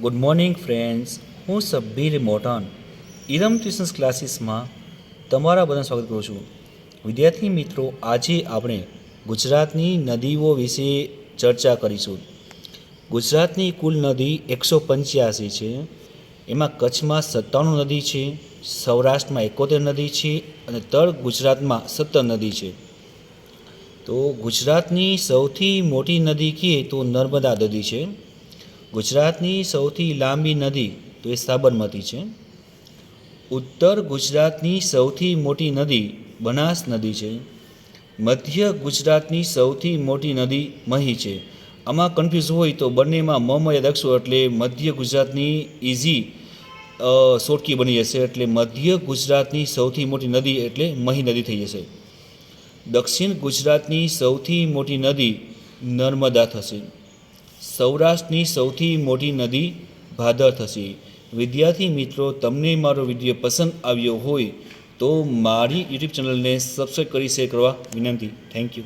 Good morning friends હું Sabbir મોટન. ઇરમ tuitions ક્લાસીસમાં તમારા બધા સ્વાગત કરું છું. વિદ્યાર્થી મિત્રો, આજે આપણે ગુજરાતની નદીઓ વિશે ચર્ચા કરીશું. ગુજરાતની કુલ નદી એકસો પંચ્યાસી છે. એમાં કચ્છમાં સત્તાણું નદી છે, સૌરાષ્ટ્રમાં એકોતેર નદી છે અને તળ ગુજરાતમાં સત્તર નદી છે. તો ગુજરાતની સૌથી મોટી નદી કહીએ તો નર્મદા નદી છે. ગુજરાતની સૌથી લાંબી નદી તો એ સાબરમતી છે. ઉત્તર ગુજરાતની સૌથી મોટી નદી બનાસ નદી છે. મધ્ય ગુજરાતની સૌથી મોટી નદી મહી છે. આમાં કન્ફ્યુઝ હોય તો બંનેમાં મ રાખશો એટલે મધ્ય ગુજરાતની ઇઝી સોટકી બની જશે એટલે મધ્ય ગુજરાતની સૌથી મોટી નદી એટલે મહી નદી થઈ જશે. દક્ષિણ ગુજરાતની સૌથી મોટી નદી નર્મદા થશે. સૌરાષ્ટ્રની સૌથી મોટી નદી ભાદર થશે. વિદ્યાર્થી મિત્રો, તમને મારો વીડિયો પસંદ આવ્યો હોય તો મારી યુટ્યુબ ચેનલને સબસ્ક્રાઈબ કરી શેર કરવા વિનંતી. Thank you